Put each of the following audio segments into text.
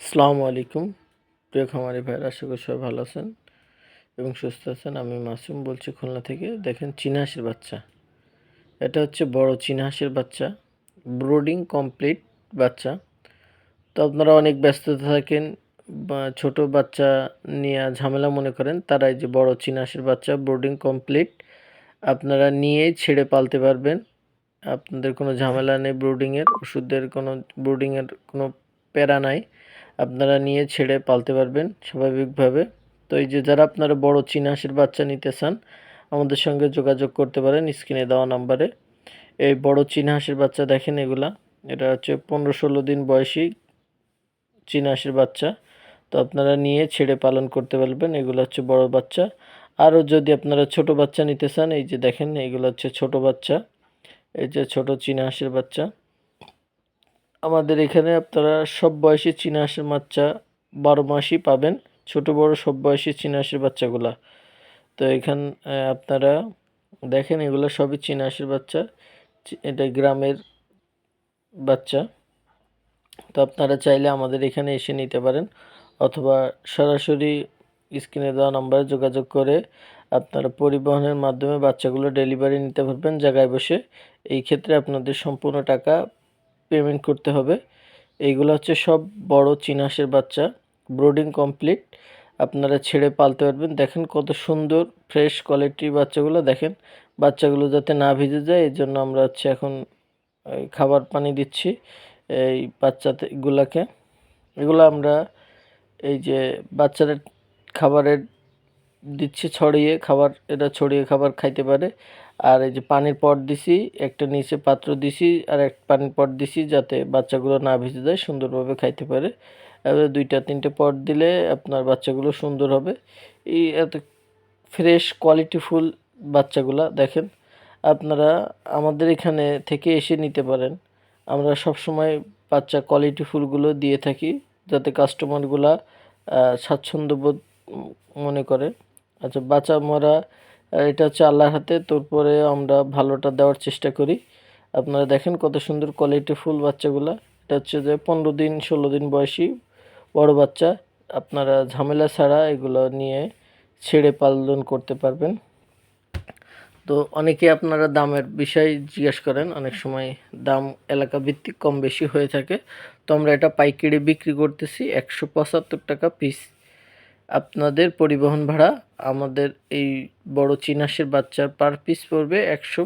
আসসালামু আলাইকুম। প্রিয় খামারি ভাইয়ের, আশা করি সবাই ভালো আছেন এবং সুস্থ আছেন। আমি মাসুম বলছি খুলনা থেকে। দেখেন, চীনা হাঁসের বাচ্চা। এটা হচ্ছে বড় চীনা হাঁসের বাচ্চা। ব্রোডিং কমপ্লিট বাচ্চা। তো আপনারা অনেক ব্যস্ততা থাকেন ছোট বাচ্চা নিয়ে ঝামেলা মনে করেন তারাই যে বড় চীনা হাঁসের বাচ্চা, ব্রোডিং কমপ্লিট, আপনারা নিয়ে ছেড়ে পালতে পারবেন। আপনাদের কোনো ঝামেলা নেই, ব্রোডিংয়ের, ওষুধের কোনো, ব্রুডিংয়ের কোনো প্যারা নাই। আপনারা নিয়ে ছেড়ে পালতে পারবেন স্বাভাবিকভাবে। তো এই যে যারা আপনারা বড় চীনা হাঁসের বাচ্চা নিতে চান, আমাদের সঙ্গে যোগাযোগ করতে পারেন স্ক্রিনে দেওয়া নাম্বারে। এই বড় চীনা হাঁসের বাচ্চা দেখেন এগুলা। এটা হচ্ছে পনেরো ষোলো দিন বয়সী চীনা হাঁসের বাচ্চা। তো আপনারা নিয়ে ছেড়ে পালন করতে পারবেন। এগুলো হচ্ছে বড় বাচ্চা। আরও যদি আপনারা ছোট বাচ্চা নিতে চান, এই যে দেখেন, এগুলো হচ্ছে ছোট বাচ্চা। এই যে ছোট চীনা হাঁসের বাচ্চা। আমাদের এখানে আপনারা সব বয়সী চীনা বাচ্চা বারো মাসই পাবেন। ছোট বড় সব বয়সী চীনা হাঁসের বাচ্চাগুলা। তো এখান আপনারা দেখেন এগুলো সবই চীনা হাঁসের বাচ্চা। এটা গ্রামের বাচ্চা। তো আপনারা চাইলে আমাদের এখানে এসে নিতে পারেন। অথবা সরাসরি স্ক্রিনে দেওয়া নাম্বারে যোগাযোগ করে আপনারা পরিবহনের মাধ্যমে বাচ্চাগুলো ডেলিভারি নিতে পারবেন জায়গায় বসে। এই ক্ষেত্রে আপনাদের সম্পূর্ণ টাকা পেমেন্ট করতে হবে। এইগুলো হচ্ছে সব বড় চিনাসের বাচ্চা। ব্রোডিং কমপ্লিট আপনারা ছেড়ে পালতে পারবেন। দেখেন কত সুন্দর ফ্রেশ কোয়ালিটির বাচ্চাগুলো। দেখেন বাচ্চাগুলো যাতে না ভিজে যায় এই জন্য আমরা হচ্ছে এখন খাবার পানি দিচ্ছি এই বাচ্চাগুলোকে এগুলো আমরা এই যে বাচ্চাদের খাবারের দিচ্ছি ছড়িয়ে, খাবার, এটা ছড়িয়ে খাবার খাইতে পারে। আর এই যে পানির পট দিছি, একটা নিচে পাত্র দিছি, আর এক পানির পট দিছি যাতে বাচ্চাগুলো না ভিজে যায়, সুন্দরভাবে খাইতে পারে। এবার দুইটা, তিনটে পট দিলে আপনার বাচ্চাগুলো সুন্দর হবে। এই এত ফ্রেশ কোয়ালিটিফুল বাচ্চাগুলা দেখেন, আপনারা আমাদের এখানে থেকে এসে নিতে পারেন। আমরা সব সময় বাচ্চা কোয়ালিটিফুলগুলো দিয়ে থাকি, যাতে কাস্টমারগুলা স্বাচ্ছন্দ্যবোধ মনে করে। আচ্ছা বাচ্চা মরা এটা হচ্ছে আল্লাহর হাতে। তারপরে আমরা ভালোটা দেওয়ার চেষ্টা করি। আপনারা দেখেন কত সুন্দর কোয়ালিটি ফুল বাচ্চাগুলো। এটা হচ্ছে যে পনেরো দিন, ষোলো দিন বয়সী বড় বাচ্চা। আপনারা ঝামেলা ছাড়া এগুলো নিয়ে ছেড়ে পালন করতে পারবেন। তো অনেকে আপনারা দামের বিষয় জিজ্ঞেস করেন। অনেক সময় দাম এলাকা ভিত্তিক কম বেশি হয়ে থাকে। তো আমরা এটা পাইকারি বিক্রি করতেছি একশো পঁচাত্তর টাকা পিস আপনাদের পরিবহন ভাড়া আমাদের এই বড় চিনাসের বাচ্চার পার পিস পড়বে একশো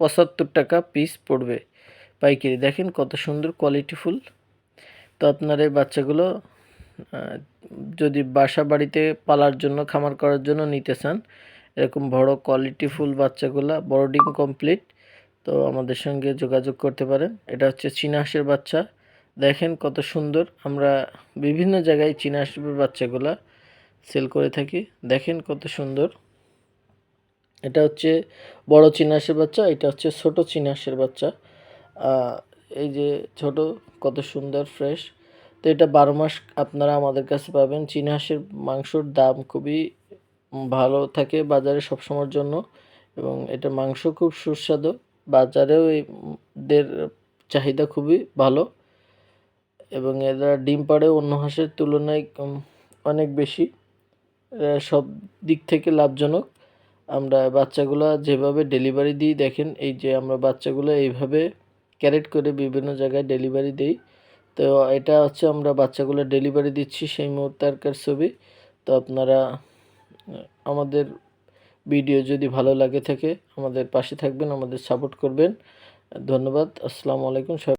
পঁচাত্তর টাকা পিস পড়বে পাইকারি। দেখেন কত সুন্দর কোয়ালিটিফুল তো আপনার এই বাচ্চাগুলো যদি বাসা বাড়িতে পালার জন্য, খামার করার জন্য নিতে চান, এরকম বড় কোয়ালিটিফুল বাচ্চাগুলো বর্ডিং কমপ্লিট তো আমাদের সঙ্গে যোগাযোগ করতে পারেন। এটা হচ্ছে চীনাহাঁসের বাচ্চা। দেখেন কত সুন্দর, আমরা বিভিন্ন জায়গায় চীনা হাঁসের বাচ্চাগুলা সেল করে থাকি। দেখেন কত সুন্দর। এটা হচ্ছে বড় চিনাসের বাচ্চা, এটা হচ্ছে ছোট চিনাসের বাচ্চা। এই যে ছোট, কত সুন্দর ফ্রেশ তো এটা বারো মাস আপনারা আমাদের কাছে পাবেন। চিনাহাঁসের মাংসর দাম খুবই ভালো থাকে বাজারে সবসময়ের জন্য এবং এটা মাংস খুব সুস্বাদু। বাজারেও এদের চাহিদা খুবই ভালো এবং এরা ডিম পাড়ে অন্য হাঁসের তুলনায় অনেক বেশি। সব দিক থেকে লাভজনক। আমরা বাচ্চাগুলো যেভাবে ডেলিভারি দিই, দেখেন এই যে আমরা বাচ্চাগুলো এইভাবে ক্যারেট করে বিভিন্ন জায়গায় ডেলিভারি দিই। তো এটা হচ্ছে আমরা বাচ্চাগুলো ডেলিভারি দিচ্ছি সেই মুহূর্তেরকার ছবি। তো আপনারা আমাদের ভিডিও যদি ভালো লাগে থাকে, আমাদের পাশে থাকবেন, আমাদের সাপোর্ট করবেন। ধন্যবাদ, আসসালামু আলাইকুম